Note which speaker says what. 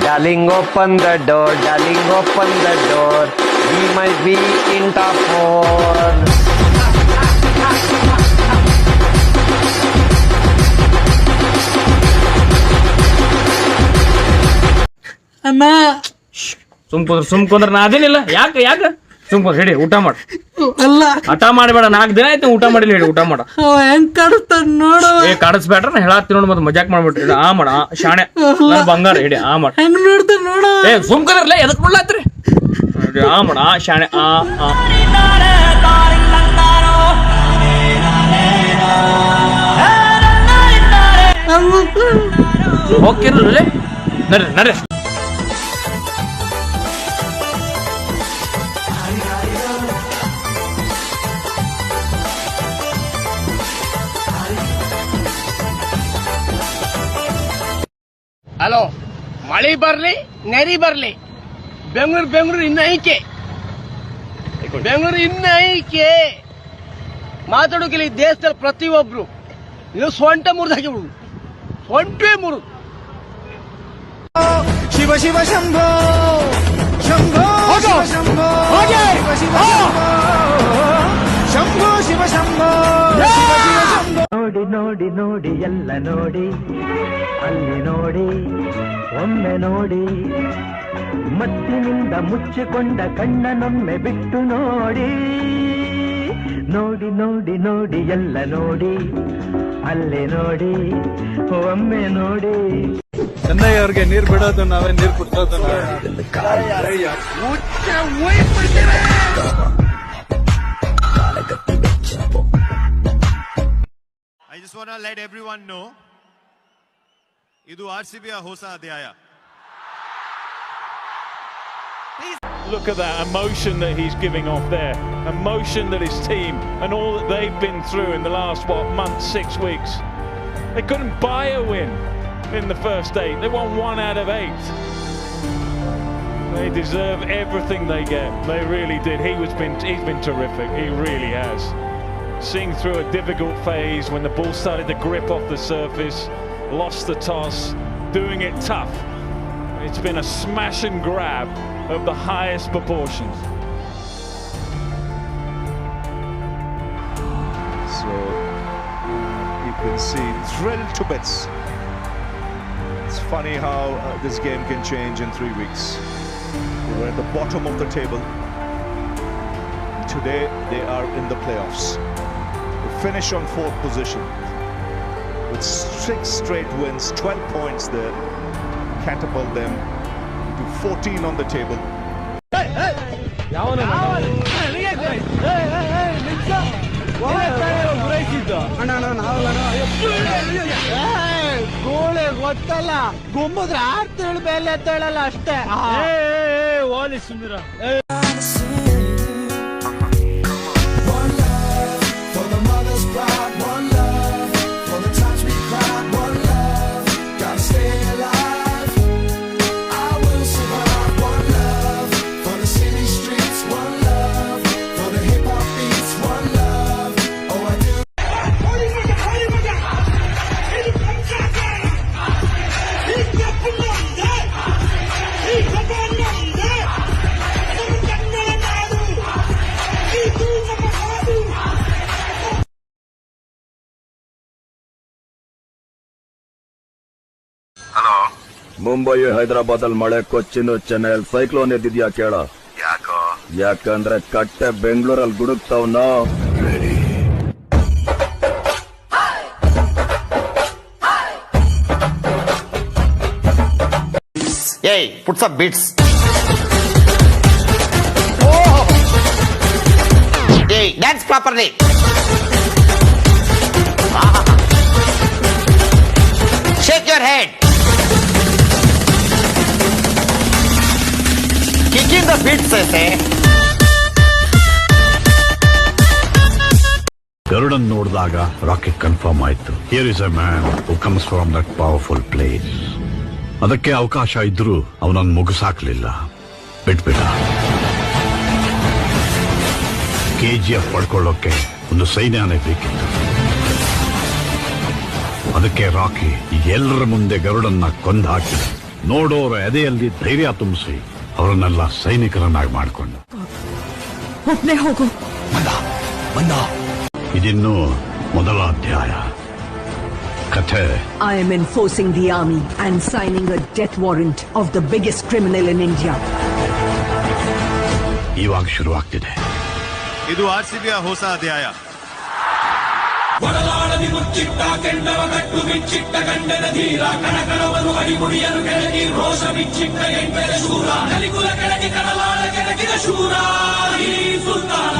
Speaker 1: Darling, open the door. Darling, open the door. We might be in top four.
Speaker 2: ಅಮ್ಮ
Speaker 3: ಸುಮ್ ಕುಂದ್ರ ಸುಮ್ ಕುಂದ್ರ ನಾ ಅದೇನಿಲ್ಲ ಯಾಕೆ ಯಾಕೆ ಸುಮ್ ಕುಂದ್ರ ಹೇಳಿ ಊಟ ಮಾಡು.
Speaker 2: ಅಲ್ಲ.
Speaker 3: ಹಠ ಮಾಡಬೇಡ ನಾಲ್ಕು ದಿನ ಆಯ್ತು ಊಟ ಮಾಡಿಲ್ಲ ಹೇಳಿ ಊಟ ಮಾಡ.
Speaker 2: ಅವ ಹೆಂಗ್ ಕಾಡಿಸ್ತಾನ ನೋಡು.
Speaker 3: ಏ ಕಾಡಿಸ್ಬೇಡ್ರ ನಾ ಹೇಳತ್ತಿ ನೋಡಿ ಮತ್ತೆ ಮಜಾಕ್ ಮಾಡ್ಬಿಟ್ರಿ. ಆ ಮಾಡ ಆ, ಶಾಣೆ. ನನ್ ಬಂಗಾರ ಹೇಳಿ ಆ ಮಾಡ.
Speaker 2: ಹೆಂಗ್ ನೋಡ್ತಾನ ನೋಡು.
Speaker 3: ಏ ಸುಮ್ ಕುಂದ್ರಲ್ಲ ಎದಕ್ ನೋಡಿ, ಆ ಮಾಡ ಆ ಶಾಣೆ ಆ ಆ. ಹೋಗ್ತಿರಲ್ಲ ನಡ್ರಿ ನಡ್ರಿ.
Speaker 4: ಹಲೋ ಮಳೆ ಬರಲಿ ನೆರಿ ಬರಲಿ. ಬೆಂಗಳೂರು ಬೆಂಗಳೂರು ಇನ್ನ ಐಕೆ. ಬೆಂಗಳೂರು ಇನ್ನ ಐಕೆ. ಮಾತಾಡೋಕೆ ಈ ದೇಶದಲ್ಲಿ ಪ್ರತಿಯೊಬ್ರು. ಇದು ಸೊಂಟ ಮುರಿದಾಕಿ ಬಿಡು. ಸೊಂಟೇ ಮುರಿದು.
Speaker 5: ಶಿವ ಶಿವ ಶಂಭೋ. ಶಂಭೋ ಶಿವ ಶಂಭೋ. ಶಿವ ಶಿವ ಶಂಭೋ. ಶಂಭೋ ಶಿವ ಶಂಭೋ. ಶಿವ ಶಿವ ಶಂಭೋ
Speaker 6: ನೋಡಿ ನೋಡಿ ಎಲ್ಲ ನೋಡಿ. ಅಲ್ಲಿ ನೋಡಿ ಒಮ್ಮೆ ನೋಡಿ. ಮತ್ತಿನಿಂದ ಮುಚ್ಚಿಕೊಂಡ ಕಣ್ಣನೊಮ್ಮೆ ಬಿಟ್ಟು ನೋಡಿ. ನೋಡಿ ನೋಡಿ ನೋಡಿ ಎಲ್ಲ ನೋಡಿ. ಅಲ್ಲಿ ನೋಡಿ ಒಮ್ಮೆ ನೋಡಿ.
Speaker 5: ಚೆನ್ನೈ ಅವ್ರಿಗೆ ನೀರ್ ಬಿಡೋದು ನಾವೇ ನೀರ್ ಕುಡ್ಸೋದು
Speaker 7: I want to let everyone know ಇದು ಆರ್ ಸಿ ಬಿಯ ಹೊಸ ಅಧ್ಯಾಯ
Speaker 8: Look at that emotion that he's giving off there. Emotion that his team and all that they've been through in the last, what, month, six weeks. They couldn't buy a win in the first eight. They won one out of eight. They deserve everything they get. They really did. He was been he's been terrific. He really has. Seeing through a difficult phase when the ball started to grip off the surface, lost the toss, doing it tough. It's been a smash and grab of the highest proportions.
Speaker 5: So you can see thrilled to bits. It's funny how uh, this game can change in three weeks. They were at the bottom of the table. Today they are in the playoffs. Finish on fourth position with six straight wins, 12 points there, catapult them to 14 on the table.
Speaker 2: ಗೋಳೆ ಗೊತ್ತಲ್ಲ ಗುಮ್ಮದ್ರ ಆರ್ತೇಳು ಬೆಲೆ ಎತ್ತೇಳಲ್ಲ ಅಷ್ಟೇ ಓಲಿ ಸುಂದರ
Speaker 9: ಮುಂಬೈ ಹೈದರಾಬಾದ್ ಅಲ್ಲಿ ಮಳೆ Cochin ಚೆನ್ನೈಲ್ cyclone ಎದ್ದಿದ್ಯಾ ಕೇಳ ಯಾಕೋ ಯಾಕಂದ್ರೆ ಕಟ್ಟೆ ಬೆಂಗಳೂರಲ್ಲಿ ಗುಡುಕ್ತಾವ್ನ
Speaker 4: Hey, put some beats. Hey, dance properly. Shake Say.
Speaker 10: ಗರುಡನ್ ನೋಡಿದಾಗ ರಾಕೆಟ್ ಕನ್ಫರ್ಮ್ ಆಯ್ತು. Here is a man who comes from that powerful place ಅದಕ್ಕೆ ಅವಕಾಶ ಇದ್ರೂ ಅವನನ್ನು ಮುಗಿಸಾಕ್ಲಿಲ್ಲ. ಬಿಟ್ಬಿಡ. ಎಫ್ ಪಡ್ಕೊಳ್ಳೋಕೆ ಒಂದು ಸೈನ್ಯನೇ ಬೇಕಿತ್ತು. ಅದಕ್ಕೆ ರಾಕಿ ಎಲ್ಲರ ಮುಂದೆ ಗರುಡನ್ನ ಕೊಂದು ಹಾಕಿ ನೋಡೋರ ಎದೆಯಲ್ಲಿ ಧೈರ್ಯ ತುಂಬಿಸಿ. ಅವರನ್ನೆಲ್ಲ ಸೈನಿಕರನ್ನಾಗಿ ಮಾಡ್ಕೊಂಡು.
Speaker 11: ಒಬ್ಬನೇ ಹೋಗು.
Speaker 10: ಮಂದ ಮಂದ ಇದಿನ್ನು ಮೊದಲ ಅಧ್ಯಾಯ. ಕಥೆ.
Speaker 11: I am enforcing the army and signing a death warrant of the biggest criminal in India
Speaker 10: ಇವಾಗ ಶುರುವಾಗ್ತಿದೆ.
Speaker 7: ಇದು ಆರ್ ಸಿ ಬಿ ಹೊಸ ಅಧ್ಯಾಯ.
Speaker 2: ಒಡಲಾಡದಿ ಮುಚ್ಚಿಟ್ಟ ಕೆಂಡವ ಕಟ್ಟು ಬಿಚ್ಚಿಟ್ಟ ಗಂಡನ ಧೀರ ಕಣಕಣವನ್ನು ಅಡಿಮುಡಿಯಲು ಕೆಳಗಿ ರೋಷ ಬಿಚ್ಚಿಟ್ಟ ಎಂಟರ ಶೂರ ನಲಿಕುಲ ಕೆಳಗಿ ಕಡಲಾಳ ಕೆಳಗಿನ ಶೂರ ಈ ಸುಲ್ತಾನ